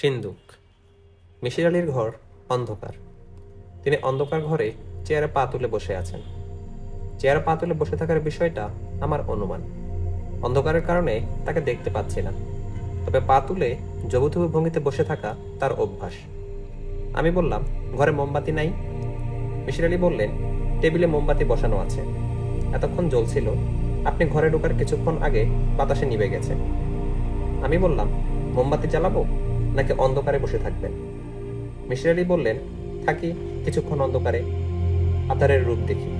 সিন্দুক। মিশির আলীর ঘর অন্ধকার। তিনি অন্ধকার ঘরে চেয়ারে পা তুলে বসে আছেন। চেয়ারে পা তুলে বসে থাকার বিষয়টা আমার অনুমান। অন্ধকারের কারণে তাকে দেখতে পাচ্ছি না। তবে পা তুলে জবুথবু ভঙ্গিতে বসে থাকা তার অভ্যাস। আমি বললাম, ঘরে মোমবাতি নাই? মিশির আলী বললেন, টেবিলে মোমবাতি বসানো আছে। এতক্ষণ জ্বলছিল। আপনি ঘরে ঢোকার কিছুক্ষণ আগে বাতাসে নিভে গেছে। আমি বললাম, মোমবাতি জ্বালাবো? নাকি অন্ধকারে বসে থাকবেন? মিশির আলী বললেন, থাকি, কিছুক্ষণ অন্ধকারে, আধারের রূপ দেখি।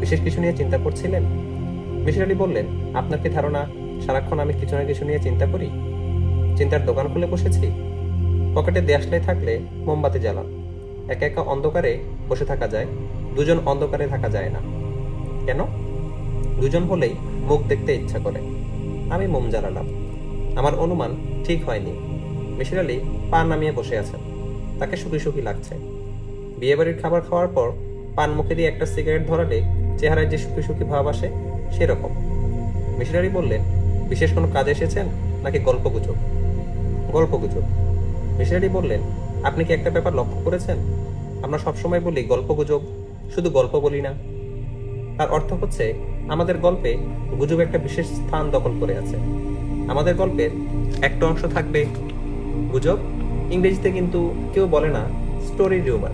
বিশেষ কিছু নিয়ে চিন্তা করছিলেন? মিশির আলী বললেন, আপনার কি ধারণা সারাক্ষণ আমি কিছু না কিছু নিয়ে চিন্তা করি? চিন্তার দোকান খুলে বসেছি? পকেটে দেশলাই থাকলে মোমবাতি জ্বালান। একা একা অন্ধকারে বসে থাকা যায়, দুজন অন্ধকারে থাকা যায় না। কেন? দুজন হলেই মুখ দেখতে ইচ্ছা করে। আমি মোম জ্বালালাম। আমার অনুমান ঠিক হয়নি। মিশির আলী পা নামিয়ে বসে আছেন। তাকে সুখী সুখী লাগছে। বিয়েবাড়ির খাবার খাওয়ার পর পান মুখে দিয়ে একটা সিগারেট ধরালে চেহারায় যে সুখী সুখী ভাব আসে, সেরকম। মিশির আলী বললেন, বিশেষ কোনো কাজে এসেছেন নাকি গল্প গুজব গল্প গুজব মিশির আলী বললেন, আপনি কি একটা ব্যাপার লক্ষ্য করেছেন? আমরা সবসময় বলি গল্প গুজব শুধু গল্প বলি না। তার অর্থ হচ্ছে, আমাদের গল্পে গুজব একটা বিশেষ স্থান দখল করে আছে। আমাদের গল্পের একটা অংশ থাকবে গুজব? ইংরেজিতে কিন্তু কেউ বলে না স্টোরি রিউমার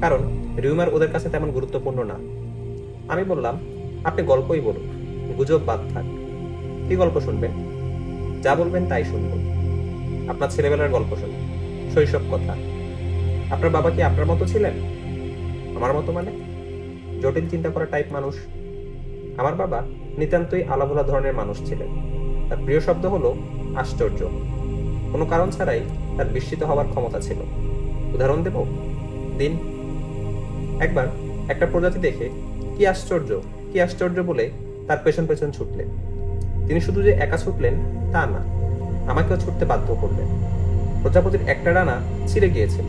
কারণ রিউমার ওদের কাছে তেমন গুরুত্বপূর্ণ না। আমি বললাম, আপনি গল্পই বলুন, গুজব বাদ থাক। কি গল্প শুনবেন? যা বলবেন তাই শুনব। আপনার ছেলেবেলার গল্প শুনুন, শৈশব কথা। আপনার বাবা কি আপনার মতো ছিলেন? আমার মতো মানে? জটিল চিন্তা করা টাইপ মানুষ। আমার বাবা নিতান্তই আলাভোলা ধরনের মানুষ ছিলেন। তার প্রিয় শব্দ হলো, আশ্চর্য। কোনো কারণ ছাড়াই তার বিস্মিত হওয়ার ক্ষমতা ছিল। উদাহরণ দেব? দিন। একবার একটা প্রজাতি দেখে, কি আশ্চর্য কি আশ্চর্য বলে তার পেছন পেছন ছুটলেন। তিনি শুধু যে একা ছুটলেন, তা না, আমাকেও ছুটতে বাধ্য করলেন। প্রজাপতির একটা ডানা ছিঁড়ে গিয়েছিল।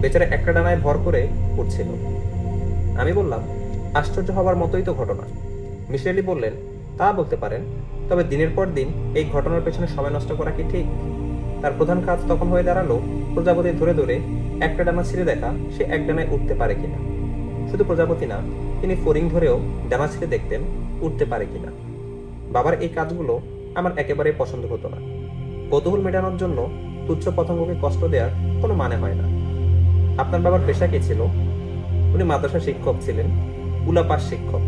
বেচারা একটা ডানায় ভর করে উঠছিল। আমি বললাম, আশ্চর্য হওয়ার মতোই তো ঘটনা। মিশেলি বললেন, তা বলতে পারেন, তবে দিনের পর দিন এই ঘটনার পেছনে সময় নষ্ট করা কি ঠিক? তার প্রধান কাজ তখন হয়ে দাঁড়াল প্রজাপতি ধরে ধরে একটা ডানা ছিঁড়ে দেখা সে এক ডানায় উঠতে পারে কিনা। শুধু প্রজাপতি না, তিনি ফরিং ধরেও ডানা ছিঁড়ে দেখতেন উঠতে পারে কিনা। বাবার এই কাজগুলো আমার একেবারেই পছন্দ হতো না। কৌতূহল মেটানোর জন্য তুচ্ছ পতঙ্গকে কষ্ট দেওয়ার কোনো মানে হয় না। আপনার বাবার পেশা কি ছিল? উনি মাদ্রাসা শিক্ষক ছিলেন উলাপাস শিক্ষক।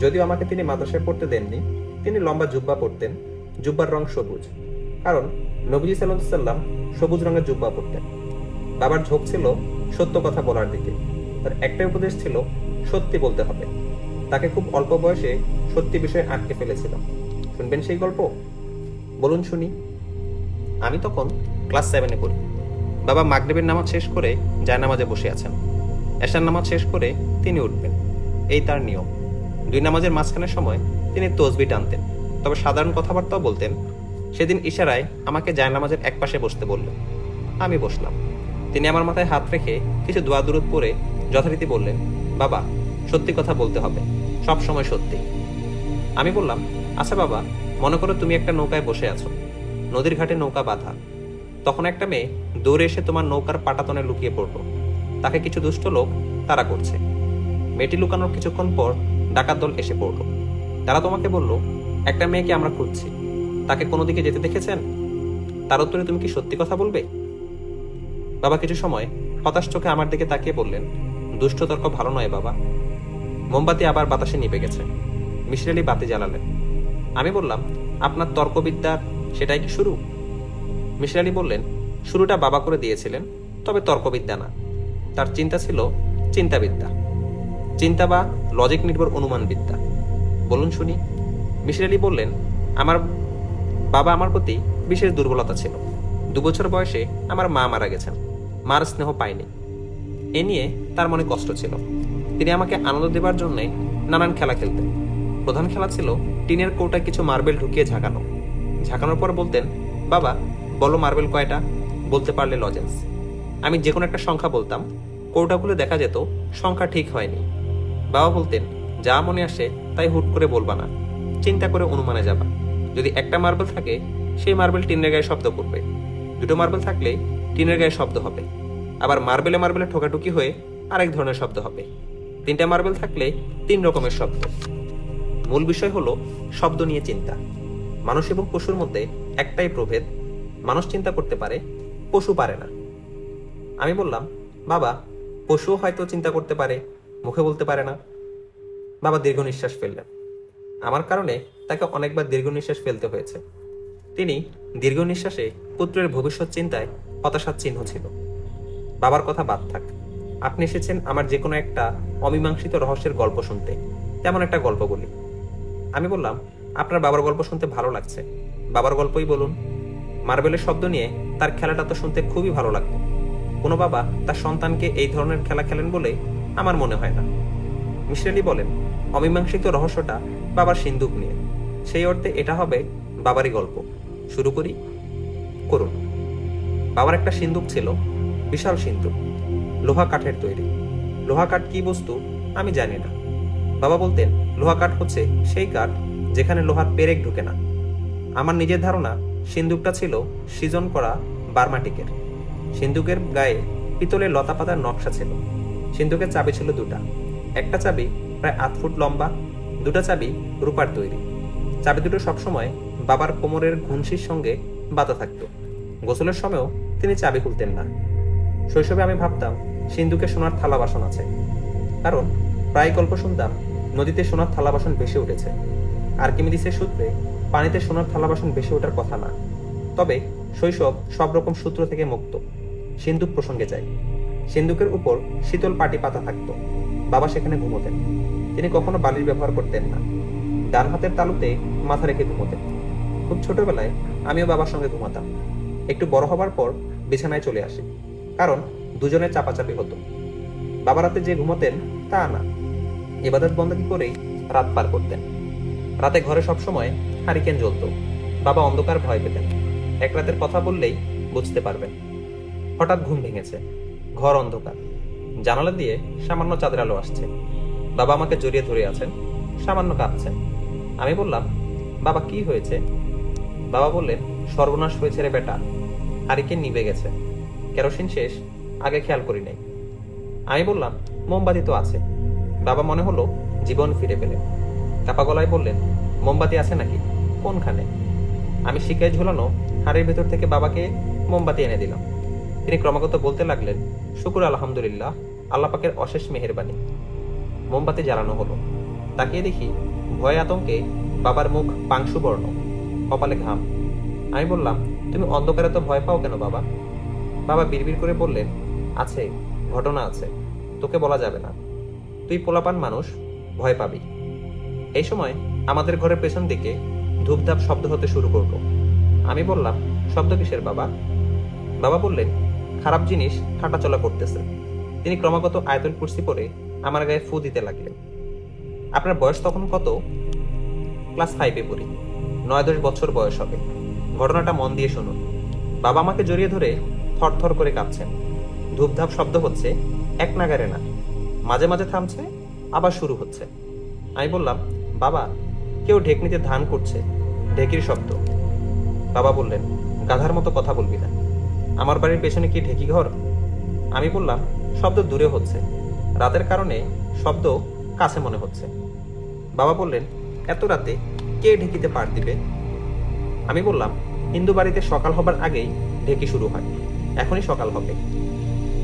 যদিও আমাকে তিনি মাদ্রাসায় পড়তে দেননি, তিনি লম্বা জুব্বা পরতেন জুব্বার রং সবুজ। কারণ নবীজি সাল্লাম সবুজ রঙের জুব্বা পরতেন। বাবার ঝোঁক ছিল সত্য কথা বলার দিকে। তার একটাই উপদেশ ছিল, সত্যি বলতে হবে। তাকে খুব অল্প বয়সে সত্যি বিষয়ে আটকে ফেলেছিল। শুনবেন সেই গল্প? বলুন শুনি। আমি তখন ক্লাস সেভেনে পড়ি। বাবা মাগরিবের নামাজ শেষ করে জায়নামাজে বসে আছেন। এশার নামাজ শেষ করে তিনি উঠবেন। এই তার নিয়ম। দুই নামাজের মাঝখানের সময় তিনি তসবি টানতেন। তবে সাধারণ কথাবার্তাও বলতেন সেদিন ইশারায় আমাকে জায়নামাজের এক পাশে বসতে বলল। আমি বসলাম। তিনি আমার মাথায় হাত রেখে কিছু দোয়া দূরত পরে যথারীতি বললেন, বাবা, সত্যি কথা বলতে হবে। সব সময় সত্যি। আমি বললাম আচ্ছা বাবা, মনে করো তুমি একটা নৌকায় বসে আছো। নদীর ঘাটে নৌকা বাঁধা। তখন একটা মেয়ে দৌড়ে এসে তোমার নৌকার পাটাতনে লুকিয়ে পড়ল। তাকে কিছু দুষ্ট লোক তারা করছে। মেয়েটি লুকানোর কিছুক্ষণ পর ডাকাত দল এসে পড়ল। তারা তোমাকে বলল, একটা মেয়েকে আমরা খুঁজছি। তাকে কোনো দিকে যেতে দেখেছেন? তার উত্তরে তুমি কি সত্যি কথা বলবে? বাবা কিছু সময় হতাশ চোখে আমার দিকে তাকিয়ে বললেন, দুষ্ট তর্ক ভালো নয় বাবা। মোমবাতি আবার বাতাসে নিভে গেছে। মিশির আলী বাতি জ্বালালেন। আমি বললাম, আপনার তর্কবিদ্যার সেটাই কি শুরু? মিশির আলী বললেন, শুরুটা বাবা করে দিয়েছিলেন, তবে তর্কবিদ্যা না। তার চিন্তা ছিল চিন্তাবিদ্যা। চিন্তা বা লজিক নির্ভর অনুমান বিদ্যা বলুন শুনি। মিশির আলী বললেন, আমার বাবা আমার প্রতি বিশেষ দুর্বলতা ছিল। দু বছর বয়সে আমার মা মারা গেছেন। মার স্নেহ পায়নি এ নিয়ে তার মনে কষ্ট ছিল। তিনি আমাকে আনন্দ দেবার জন্যে নানান খেলা খেলতেন। প্রধান খেলা ছিল টিনের কৌটায় কিছু মার্বেল ঢুকিয়ে ঝাঁকানো। ঝাঁকানোর পর বলতেন, বাবা, বলো মার্বেল কয়টা? বলতে পারলে লজেন্স। আমি যে কোনো একটা সংখ্যা বলতাম। কৌটা খুলে দেখা যেত, সংখ্যা ঠিক হয়নি। বাবা বলতেন, যা মনে আসে তাই হুট করে বলবা না। চিন্তা করে অনুমানে যাবা। যদি একটা মার্বেল থাকে, সেই মার্বেল টিনের গায়ে শব্দ করবে দুটো মার্বেল থাকলে টিনের গায়ে শব্দ হবে। আবার মার্বেলে মার্বেলে ঠোকাঠুকি হয়ে আরেক ধরনের শব্দ হবে। তিনটা মার্বেল থাকলে তিন রকমের শব্দ। মূল বিষয় হলো শব্দ নিয়ে চিন্তা। মানুষ এবং পশুর মধ্যে একটাই প্রভেদ, মানুষ চিন্তা করতে পারে, পশু পারে না। আমি বললাম, বাবা, পশুও হয়তো চিন্তা করতে পারে, মুখে বলতে পারে না। বাবা দীর্ঘ নিঃশ্বাস ফেললেন। আমার কারণে তাকে অনেকবার দীর্ঘ নিঃশ্বাস ফেলতে হয়েছে। তিনি দীর্ঘ নিঃশ্বাসে পুত্রের ভবিষ্যৎ চিন্তায় হতাশার চিহ্ন ছিল। বাবার কথা বাদ থাক। আপনি এসেছেন আমার যে কোনো একটা অমীমাংসিত রহস্যের গল্প শুনতে। তেমন একটা গল্প বলি। আমি বললাম, আপনার বাবার গল্প শুনতে ভালো লাগছে। বাবার গল্পই বলুন। মার্বেলের শব্দ নিয়ে তার খেলাটা তো শুনতে খুবই ভালো লাগতো। কোনো বাবা তার সন্তানকে এই ধরনের খেলা খেলেন বলে আমার মনে হয় না। মিশ্রেলি বলেন, অমীমাংসিত রহস্যটা বাবার সিন্দুক নিয়ে। সেই অর্থে এটা হবে বাবারই গল্প। শুরু করি, করুন। বাবার একটা সিন্দুক ছিল, বিশাল সিন্দুক, লোহা কাঠের তৈরি। লোহা কাঠ কি বস্তু? আমি জানি না। বাবা বলতেন, লোহা কাঠ হচ্ছে সেই কাঠ যেখানে লোহার পেরেক ঢুকে না। আমার নিজের ধারণা, সিন্দুকটা ছিল সৃজন করা বার্মাটিকের। সিন্দুকের গায়ে পিতলের লতা পাতার নকশা ছিল। সিন্দুকের চাবি ছিল দুটা। একটা চাবি প্রায় আট ফুট লম্বা, দুটা চাবি রূপার তৈরি। চাবি দুটো সবসময় বাবার কোমরের ঘুনসির সঙ্গে বাঁধা থাকতো। গোসলের সময়ও তিনি চাবি খুলতেন না। শৈশবে আমি ভাবতাম, সিন্ধুকে সোনার থালা বাসন আছে। কারণ প্রায় গল্প শুনতাম, নদীতে সোনার থালা বাসন ভেসে উঠেছে। আর্কিমিডিসের সূত্রে পানিতে সোনার থালা বাসন ভেসে ওঠার কথা না। তবে শৈশব সব রকম সূত্র থেকে মুক্ত। সিন্দুক প্রসঙ্গে যাই। সিন্দুকের উপর শীতল পাটি পাতা থাকতো। বাবা সেখানে ঘুমোতেন। তিনি কখনো বালির ব্যবহার করতেন না। ডান হাতের তালুতে মাথা রেখে ঘুমোতেন। খুব ছোটবেলায় আমিও বাবার সঙ্গে ঘুমাতাম। একটু বড় হবার পর বিছানায় চলে আসি, কারণ দুজনে চাপাচাপি হতো। বাবা রাতে যে ঘুমোতেন, তা না। এবাদত বন্দী করেই রাত পার করতেন। রাতে ঘরে সবসময় হারিকেন জ্বলত। বাবা অন্ধকার ভয় পেতেন। এক রাতের কথা বললেই বুঝতে পারবেন। হঠাৎ ঘুম ভেঙেছে। ঘর অন্ধকার। জানালা দিয়ে সামান্য চাঁদের আলো আসছে। বাবা আমাকে জড়িয়ে ধরে আছেন, সামান্য কাঁদছেন আমি বললাম, বাবা, কি হয়েছে? বাবা বললেন, সর্বনাশ হয়েছে রে বেটা, হারিকেন নিভে গেছে। কেরোসিন শেষ, আগে খেয়াল করি নাই। আমি বললাম, মোমবাতি তো আছে। বাবা মনে হলো, জীবন ফিরে পেলেন। কাপা গলায় বললেন, মোমবাতি আছে নাকি? কোনখানে? আমি শিকায় ঝুলানো হাড়ের ভেতর থেকে বাবাকে মোমবাতি এনে দিলাম। তিনি ক্রমাগত বলতে লাগলেন, শুকুর আলহামদুলিল্লাহ আল্লাপাকের অশেষ মেহেরবানি। মোমবাতি জ্বালানো হলো। তাকিয়ে দেখি ভয় আতঙ্কে বাবার মুখ পাংশু বর্ণ কপালে ঘাম। আমি বললাম, তুমি অন্ধকারে তো ভয় পাও কেন বাবা? বাবা বিড়বিড় করে বললেন, আছে, ঘটনা আছে, তোকে বলা যাবে না। তুই পোলাপান মানুষ, ভয় পাবি। এই সময় আমাদের ঘরের পেছন দিকে ধূপধাপ শব্দ হতে শুরু করল। আমি বললাম, শব্দ কিসের বাবা? বাবা বললেন খারাপ জিনিস হাঁটাচলা করতেছে তিনি ক্রমাগত আয়তল কুর্সি পরে আমার গায়ে ফু দিতে লাগলেন। আপনার বয়স তখন কত? ক্লাস ফাইভে পড়ি। নয় দশ বছর বয়স হবে। ঘটনাটা মন দিয়ে শুনুন। বাবা আমাকে জড়িয়ে ধরে থরথর করে কাঁপছেন ধূপধাপ শব্দ হচ্ছে, এক নাগারে না। মাঝে মাঝে থামছে, আবার শুরু হচ্ছে। আমি বললাম, বাবা, কেউ ঢেকনিতে ধান করছে। ঢেকির শব্দ। বাবা বললেন, গাধার মতো কথা বলবি না। আমার বাড়ির পেছনে কি ঢেকি ঘর? আমি বললাম, শব্দ দূরে হচ্ছে। রাতের কারণে শব্দ কাছে মনে হচ্ছে। বাবা বললেন, এত রাতে কে ঢেকিতে পার দিবে? আমি বললাম, হিন্দু বাড়িতে সকাল হবার আগেই ঢেকি শুরু হয়। এখনই সকাল হবে।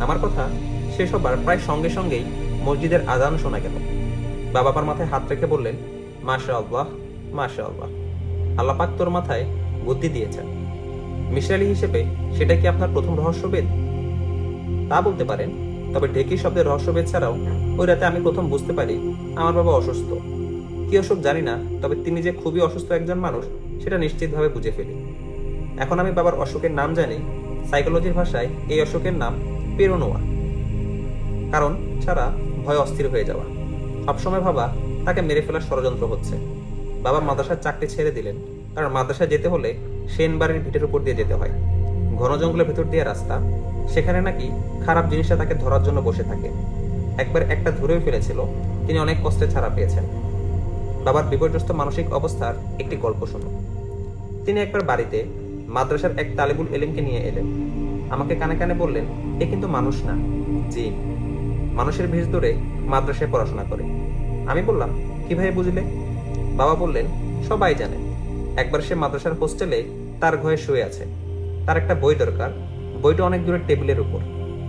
আমার কথা শেষ হবার প্রায় সঙ্গে সঙ্গেই মসজিদের আজান শোনা গেল। বাবা আমার মাথায় হাত রেখে বললেন মাশা আল্লাহ মাশা আল্লাহ আল্লাহ পাক তোর মাথায় বুদ্ধি দিয়েছেন। মিশরালি হিসেবে সেটা কি আপনার প্রথম রহস্যবেদ? তা বলতে পারেন, তবে ঢেকি শব্দের রহস্যবেদ ছাড়াও ওই রাতে আমি প্রথম বুঝতে পারি আমার বাবা অসুস্থ। কি অসুখ জানি না, তবে তিনি যে খুবই অসুস্থ একজন মানুষ, সেটা নিশ্চিতভাবে বুঝে ফেলি। এখন আমি বাবার অসুখের নাম জানি, সাইকোলজির ভাষায় এই অসুখের নাম পেরোনোয়া। কারণ ছাড়া ভয় অস্থির হয়ে যাওয়া। সবসময় ভাবা, তাকে মেরে ফেলার ষড়যন্ত্র হচ্ছে। বাবা মাদ্রাসার চাকরি ছেড়ে দিলেন। কারণ মাদ্রাসায় যেতে হলে সেন বাড়ির ভিটের উপর দিয়ে যেতে হয়। ঘন জঙ্গলের ভেতর দিয়ে রাস্তা। সেখানে নাকি খারাপ জিনিসটা তাকে ধরার জন্য বসে থাকে। একবার একটা ধরেও ফেলেছিল, তিনি অনেক কষ্টে ছাড়া পেয়েছেন। বাবার বিপর্যস্ত মানসিক অবস্থার একটি গল্প শুনুন। তিনি একবার বাড়িতে মাদ্রাসার এক তালেবুল এলেমকে নিয়ে এলেন। আমাকে কানে কানে বললেন, এ কিন্তু মানুষ না। জি। মানুষের ভেষ ধরে মাদ্রাসায় পড়াশোনা করে। আমি বললাম কীভাবে বুঝলে? বাবা বললেন, সবাই জানে। একবার সে মাদ্রাসার হোস্টেলে তার ঘরে শুয়ে আছে। তার একটা বই দরকার। বইটা অনেক দূরে টেবিলের উপর।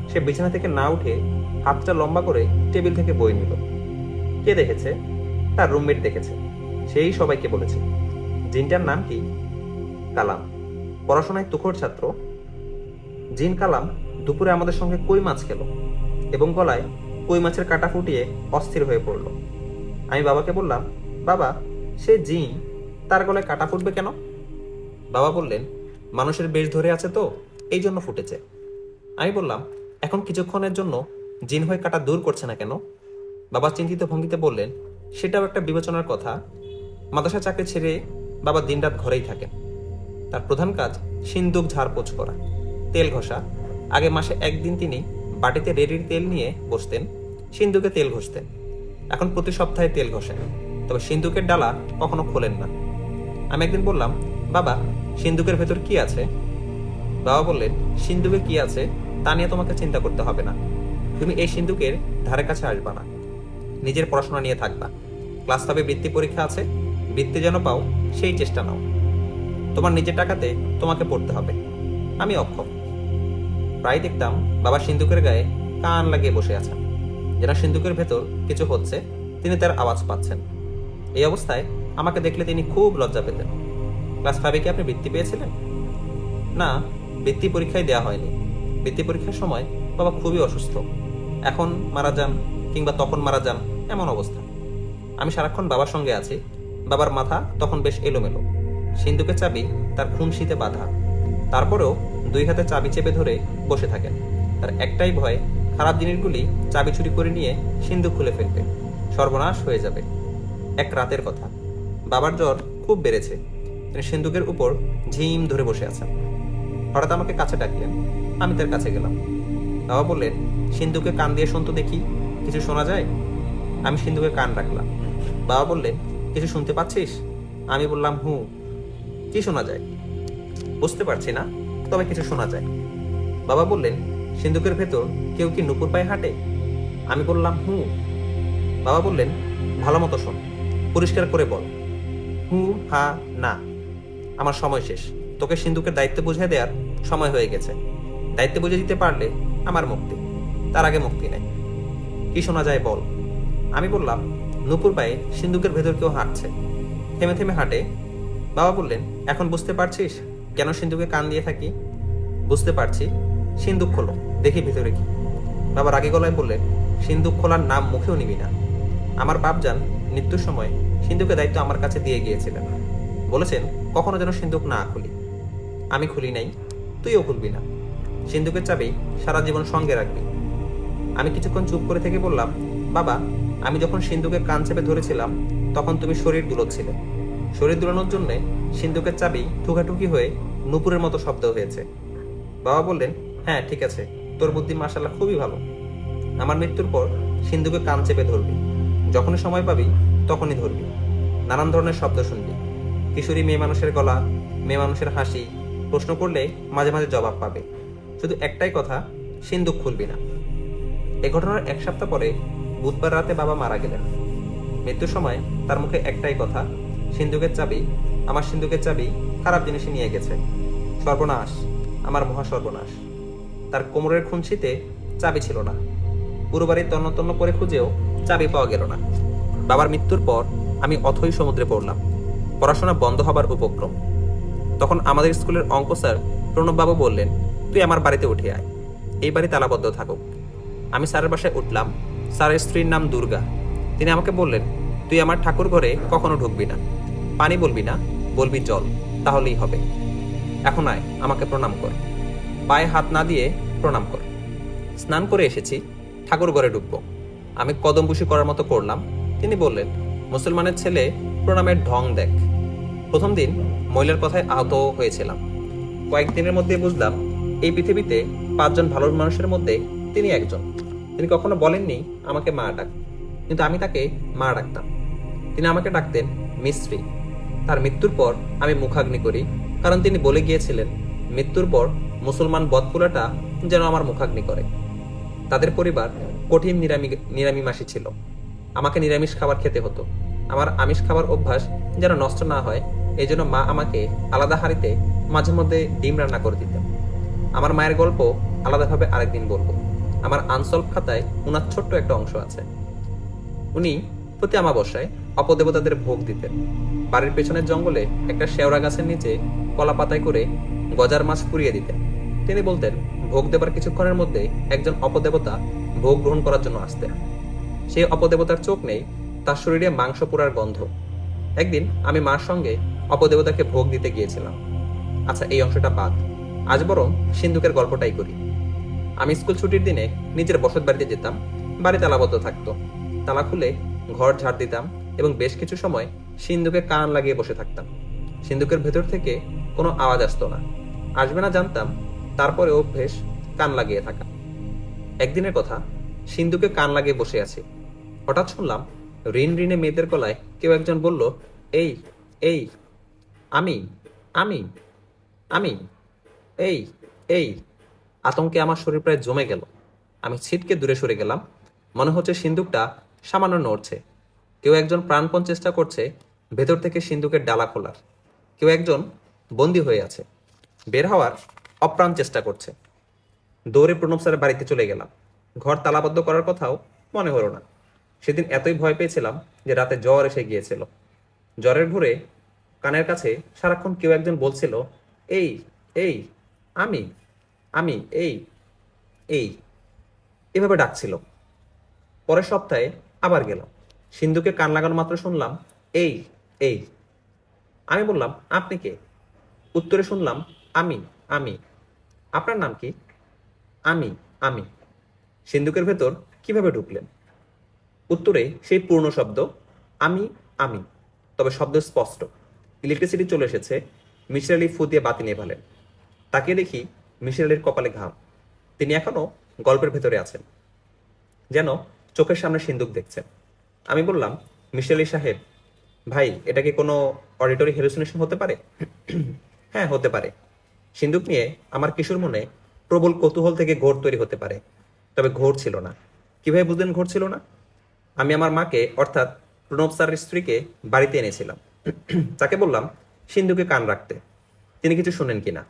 সে বিছানা থেকে না উঠে হাতটা লম্বা করে টেবিল থেকে বই নিল। কে দেখেছে? তার রুমমেট দেখেছে। সেই সবাইকে বলেছে। জিনটার নাম কি? কালাম। পড়াশোনায় তুখোর ছাত্র। জিন কালাম দুপুরে আমাদের সঙ্গে কই মাছ খেলো এবং গলায় কই মাছের কাটা ফুটিয়ে অস্থির হয়ে পড়ল। আমি বাবাকে বললাম, বাবা, সে জিন তার গলায় কাটা ফুটবে কেন? বাবা বললেন, মানুষের বেশ ধরে আছে তো, এই জন্য ফুটেছে। আমি বললাম, এখন কিছুক্ষণের জন্য জিন হয়ে কাটা দূর করছে না কেন? বাবা চিন্তিত ভঙ্গিতে বললেন, সেটাও একটা বিবেচনার কথা। মাদ্রাসা চাকরি ছেড়ে বাবা দিনরাত ঘরেই থাকেন। তার প্রধান কাজ, সিন্দুক, ঝাড়পোছ করা। তেল ঘষা। আগে মাসে একদিন তিনি বাটিতে রেডির তেল নিয়ে বসতেন, সিন্দুকে তেল ঘষতেন। এখন প্রতি সপ্তাহে তেল ঘষেন। তবে সিন্দুকের ডালা কখনো খোলেন না। আমি একদিন বললাম, বাবা সিন্দুকের ভেতর কি আছে? বাবা বললেন, সিন্ধুকে কি আছে তা নিয়ে তোমাকে চিন্তা করতে হবে না। তুমি এই সিন্ধুকের ধারে কাছে আসবা না। নিজের পড়াশোনা নিয়ে থাকবা। ক্লাস ফাইভে বৃত্তি পরীক্ষা আছে। বৃত্তি যেন পাও, সেই চেষ্টা নাও। তোমার নিজের টাকাতে তোমাকে পড়তে হবে। আমি অক্ষম। প্রায় দেখতাম বাবা সিন্ধুকের গায়ে কান লাগিয়ে বসে আছেন। যেন সিন্ধুকের ভেতর কিছু হচ্ছে, তিনি তার আওয়াজ পাচ্ছেন। এই অবস্থায় আমাকে দেখলে তিনি খুব লজ্জা পেতেন। ক্লাস ফাইভে কি আপনি বৃত্তি পেয়েছিলেন? না, বৃত্তি পরীক্ষায় দেওয়া হয়নি। বৃত্তি পরীক্ষার সময় বাবা খুবই অসুস্থ। এখন মারা যান কিংবা তখন মারা যান এমন অবস্থা। আমি সারাক্ষণ বাবার সঙ্গে আছি। বাবার মাথা তখন বেশ এলোমেলো। সিন্ধুকের চাবি তার খুনশিতে বাঁধা। তারপরেও দুই হাতে চাবি চেপে ধরে বসে থাকেন। তার একটাই ভয়, খারাপ জিনিসগুলি চাবি চুরি করে নিয়ে সিন্ধু খুলে ফেলবে। সর্বনাশ হয়ে যাবে। এক রাতের কথা। বাবার জ্বর খুব বেড়েছে। তিনি সিন্ধুকের উপর ঝিম ধরে বসে আছেন। হঠাৎ আমাকে কাছে ডাকলেন। আমি তার কাছে গেলাম। বাবা বললেন, সিন্ধুকে কান দিয়ে শুনতো দেখি। কিছু শোনা যায়? আমি সিন্ধুকে কান রাখলাম। বাবা বললেন, কিছু শুনতে পাচ্ছিস? আমি বললাম, হু। কি শোনা যায়? বুঝতে পারছি না, তবে কিছু শোনা যায়। বাবা বললেন, সিন্ধুকের ভেতর কেউ কি নুপুর পায়ে হাঁটে? আমি বললাম, হু। বাবা বললেন, ভালো মতো শোন। পরিষ্কার করে বল। হু, হা, না। আমার সময় শেষ। তোকে সিন্ধুকের দায়িত্ব বুঝিয়ে দেওয়ার সময় হয়ে গেছে। দায়িত্ব বুঝে দিতে পারলে আমার মুক্তি। তার আগে মুক্তি নেই। কি শোনা যায় বল? আমি বললাম, নুপুর পায়ে সিন্ধুকের ভেতর কেউ হাঁটছে। থেমে থেমে হাঁটে। বাবা বললেন, এখন বুঝতে পারছিস কেন সিন্ধুকে কান দিয়ে থাকি? বুঝতে পারছি। সিন্ধুক খোলো, দেখি ভিতরে কি। বাবা রাগে গলায় বললেন, সিন্ধুক খোলার নাম মুখেও নিবি না। আমার বাপজান মৃত্যুর সময় সিন্ধুকে দায়িত্ব আমার কাছে দিয়ে গিয়েছিলেন। বলেছেন, কখনো যেন সিন্ধুক না খুলি। আমি খুলি নাই, তুইও খুলবি না। সিন্ধুকের চাবি সারা জীবন সঙ্গে রাখবি। আমি কিছুক্ষণ চুপ করে থেকে বললাম, বাবা, আমি যখন সিন্ধুকের কান চেপে ধরেছিলাম, তখন তুমি শরীর দুলোচ্ছিলে। শরীর দুলানোর জন্য সিন্ধুকের চাবি ঠুকাঠুকি হয়ে নুপুরের মতো শব্দ হয়েছে। বাবা বললেন হ্যাঁ ঠিক আছে, তোর বুদ্ধি মাসাল্লাহ খুবই ভালো। আমার মৃত্যুর পর সিন্ধুকে কান চেপে ধরবি। যখনই সময় পাবি, তখনই ধরবি। নানান ধরনের শব্দ শুনবি। কিশোরী মেয়ে মানুষের গলা, মেয়ে মানুষের হাসি, প্রশ্ন করলে মাঝে মাঝে জবাব পাবে। শুধু একটাই কথা সিন্ধুক খুলবি না। এ ঘটনার এক সপ্তাহ পরে বুধবার রাতে বাবা মারা গেলেন। মৃত্যুর সময় তার মুখে একটাই কথা সিন্ধুকের চাবি, আমার সিন্ধুকের চাবি খারাপ জিনিসে নিয়ে গেছে। সর্বনাশ, আমার মহা সর্বনাশ। তার কোমরের খুনশিতে চাবি ছিল না। পুরো বাড়ি তন্ন তন্ন করে খুঁজেও চাবি পাওয়া গেল না। বাবার মৃত্যুর পর আমি অথই সমুদ্রে পড়লাম। পড়াশোনা বন্ধ হবার উপক্রম। তখন আমাদের স্কুলের অঙ্ক স্যার প্রণববাবু বললেন, তুই আমার বাড়িতে উঠে আয়। এই বাড়ি তালাবদ্ধ থাকুক। আমি স্যারের বাসায় উঠলাম। স্যারের স্ত্রীর নাম দুর্গা। তিনি আমাকে বললেন, তুই আমার ঠাকুর ঘরে কখনো ঢুকবি না। পানি বলবি না, বলবি জল। তাহলেই হবে। এখন আয়, আমাকে প্রণাম কর। পায়ে হাত না দিয়ে প্রণাম কর। স্নান করে এসেছি, ঠাকুর ঘরে ঢুকবো। আমি কদম বুসি করার মতো করলাম। তিনি বললেন, মুসলমানের ছেলে প্রণামের ঢং দেখ। প্রথম দিন মহিলার কথায় আহত হয়েছিলাম। কয়েকদিনের মধ্যে বুঝলাম, এই পৃথিবীতে পাঁচজন ভালো মানুষের মধ্যে তিনি একজন। তিনি কখনো বলেননি, আমাকে মা ডাক। কিন্তু আমি তাকে মা ডাকতাম। তিনি আমাকে ডাকতেন মিস্ত্রি। তার মৃত্যুর পর আমি মুখাগ্নি করি, কারণ তিনি বলে গিয়েছিলেন, মৃত্যুর পর মুসলমান বদপুলাটা যেন আমার মুখাগ্নি করে। তাদের পরিবার কঠিন নিরামি, নিরামিমাসী ছিল। আমাকে নিরামিষ খাবার খেতে হতো। আমার আমিষ খাবার অভ্যাস যেন নষ্ট না হয় এই জন্য মা আমাকে আলাদা হাঁড়িতে মাঝে মধ্যে ডিম রান্না করে দিতেন। আমার মায়ের গল্প আলাদাভাবে আরেকদিন বলব। আমার আনসলভ খাতায় উনার ছোট্ট একটা অংশ আছে। উনি প্রতি আমাবস্যায় অপদেবতাদের ভোগ দিতেন। বাড়ির পেছনের জঙ্গলে একটা শেওড়া গাছের নিচে কলা পাতায় করে গজার মাছ পুড়িয়ে দিতেন। তিনি বলতেন ভোগ দেবার কিছুক্ষণের মধ্যে একজন অপদেবতা ভোগ গ্রহণ করার জন্য আসতেন। সেই অপদেবতার চোখ নেই, তার শরীরে মাংস পোড়ার গন্ধ। একদিন আমি মার সঙ্গে অপদেবতাকে ভোগ দিতে গিয়েছিলাম। আচ্ছা এই অংশটা বাদ। আজ বরং সিন্ধুকের গল্পটাই করি। আমি স্কুল ছুটির দিনে নিজের বসত বাড়িতে যেতাম বাড়ি তালাবদ্ধ থাকতো। তালা খুলে ঘর ঝাড় দিতাম এবং বেশ কিছু সময় সিন্ধুকে কান লাগিয়ে বসে থাকতাম। সিন্ধুকের ভেতর থেকে কোনো আওয়াজ আসতো না। আসবে না জানতাম তারপরে অভ্যেস কান লাগিয়ে থাকা। একদিনের কথা, সিন্ধুকে কান লাগিয়ে বসে আছি। হঠাৎ শুনলাম, ঋণ ঋণে মেয়েদের গলায় কেউ একজন বলল, এই এই, আমি আমি আমি, এই এই। আতঙ্কে আমার শরীর প্রায় জমে গেল। আমি ছিটকে দূরে সরে গেলাম। মনে হচ্ছে সিন্দুকটা সামান্য নড়ছে। কেউ একজন প্রাণপণ চেষ্টা করছে ভেতর থেকে সিন্দুকের ডালা খোলার। কেউ একজন বন্দি হয়ে আছে। বের হওয়ার অপ্রাণ চেষ্টা করছে। দৌড়ে প্রণব স্যারের বাড়িতে চলে গেলাম। ঘর তালাবদ্ধ করার কথাও মনে হলো না। সেদিন এতই ভয় পেয়েছিলাম যে রাতে জ্বর এসে গিয়েছিল। জ্বরের ঘুরে কানের কাছে সারাক্ষণ কেউ একজন বলছিল, এই এই, আমি আমি, এই এই। এভাবে ডাকছিল। পরের সপ্তাহে আবার গেলাম। সিন্ধুকে কান লাগানো মাত্র শুনলাম, এই এই। আমি বললাম, আপনি কে? উত্তরে শুনলাম, আমি আমি। আপনার নাম কি? আমি আমি। সিন্ধুকের ভেতর কীভাবে ঢুকলেন? উত্তরে সেই পূর্ণ শব্দ, আমি আমি। তবে শব্দ স্পষ্ট। ইলেকট্রিসিটি চলে এসেছে, মিশর আলী ফু দিয়ে বাতি নেভালেন তাকে দেখি মিশর আলীর কপালে ঘাম। তিনি এখনও গল্পের ভেতরে আছেন। যেন চোখের সামনে সিন্দুক দেখছেন। আমি বললাম, মিশর আলী সাহেব, ভাই, এটা কি কোনো অডিটরি হেলুসিনেশন হতে পারে? হ্যাঁ হতে পারে। সিন্দুক নিয়ে আমার কিশোর মনে প্রবল কৌতূহল থেকে ঘোর তৈরি হতে পারে, তবে ঘোর ছিল না। কীভাবে বুঝলেন ঘোর ছিল না? আমি আমার মাকে, অর্থাৎ প্রণব স্যারের স্ত্রীকে, বাড়িতে এনেছিলাম। তাকে বললাম, সিন্ধুকে কান রাখতে। তিনি কিছু শুনেন কিনা?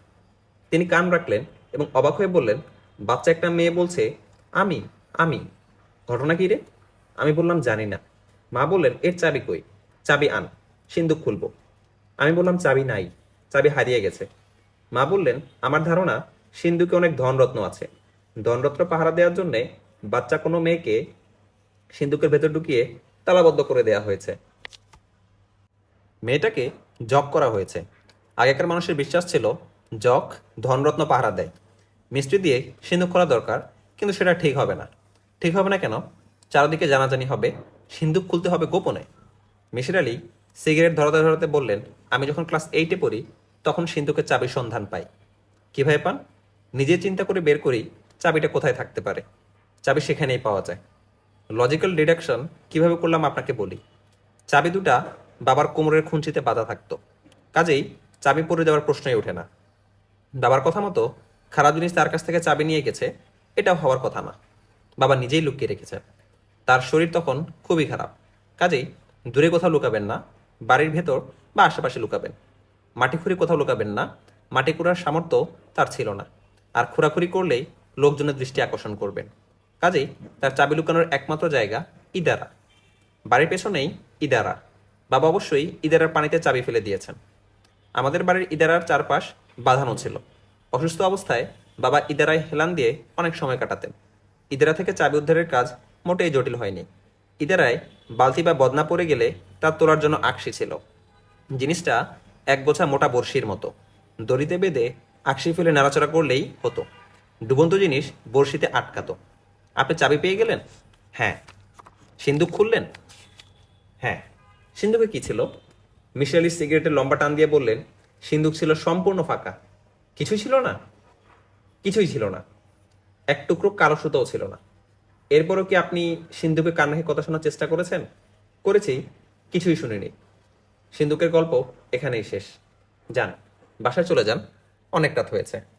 তিনি কান রাখলেন এবং অবাক হয়ে বললেন, বাচ্চা একটা মেয়ে বলছে, আমি আমি। ঘটনা কি রে? আমি বললাম, জানি না। মা বললেন, এর চাবি কই? চাবি আন, সিন্ধুক খুলবো। আমি বললাম, চাবি নাই, চাবি হারিয়ে গেছে। মা বললেন, আমার ধারণা সিন্ধুকে অনেক ধনরত্ন আছে। ধনরত্ন পাহারা দেওয়ার জন্যে বাচ্চা কোনো মেয়েকে সিন্ধুকের ভেতর ঢুকিয়ে তালাবদ্ধ করে দেওয়া হয়েছে। মেয়েটাকে জক করা হয়েছে। আগেকার মানুষের বিশ্বাস ছিল জক ধনরত্ন পাহারা দেয়। মিষ্টি দিয়ে সিন্ধুক খোলা দরকার, কিন্তু সেটা ঠিক হবে না। ঠিক হবে না কেন? চারদিকে জানাজানি হবে, সিন্ধুক খুলতে হবে গোপনে। মিশির আলী সিগারেট ধরাতে ধরাতে বললেন, আমি যখন ক্লাস এইটে পড়ি তখন সিন্ধুকের চাবির সন্ধান পাই কীভাবে পান? নিজে চিন্তা করে বের করি চাবিটা কোথায় থাকতে পারে? চাবি সেখানেই পাওয়া যায়। লজিক্যাল ডিডাকশন কীভাবে করলাম আপনাকে বলি। চাবি দুটা বাবার কোমরের খুঞ্চিতে বাঁধা থাকতো। কাজেই চাবি পড়ে যাওয়ার প্রশ্নই ওঠে না। বাবার কথা মতো খারাপ জিনিস তার কাছ থেকে চাবি নিয়ে গেছে, এটাও হওয়ার কথা না। বাবা নিজেই লুকিয়ে রেখেছে তার শরীর তখন খুবই খারাপ। কাজেই দূরে কোথাও লুকাবেন না, বাড়ির ভেতর বা আশেপাশে লুকাবেন। মাটি খুঁড়ে কোথাও লুকাবেন না। মাটি কুড়ার সামর্থ্য তার ছিল না। আর খোরাখুরি করলেই লোকজনের দৃষ্টি আকর্ষণ করবেন। কাজেই তার চাবি লুকানোর একমাত্র জায়গা ইদারা। বাড়ির পেছনেই ইদারা। বাবা অবশ্যই ইদারার পানিতে চাবি ফেলে দিয়েছেন। আমাদের বাড়ির ইদারার চারপাশ বাঁধানো ছিল। অসুস্থ অবস্থায় বাবা ইদারায় হেলান দিয়ে অনেক সময় কাটাতেন। ইদারা থেকে চাবি উদ্ধারের কাজ মোটেই জটিল হয়নি। ইদারায় বালতি বা বদনা পড়ে গেলে তার তোলার জন্য আকসি ছিল। জিনিসটা এক গোছা মোটা বড়শির মতো। দড়িতে বেঁধে আকশি ফেলে নাড়াচড়া করলেই হতো। ডুবন্ত জিনিস বড়শিতে আটকাতো। আপনি চাবি পেয়ে গেলেন? হ্যাঁ। সিন্দুক খুললেন? হ্যাঁ। সিন্ধুকে কি ছিল? মিশালি সিগারেটের লম্বা টান দিয়ে বললেন সিন্ধুক ছিল সম্পূর্ণ ফাঁকা। কিছুই ছিল না? কিছুই ছিল না। এক টুকরো কালো সুতোও ছিল না। এরপরও কি আপনি সিন্ধুকে কান রেখে কথা শোনার চেষ্টা করেছেন? করেছি। কিছুই শুনিনি। সিন্ধুকের গল্প এখানেই শেষ। যান বাসায় চলে যান অনেক রাত হয়েছে।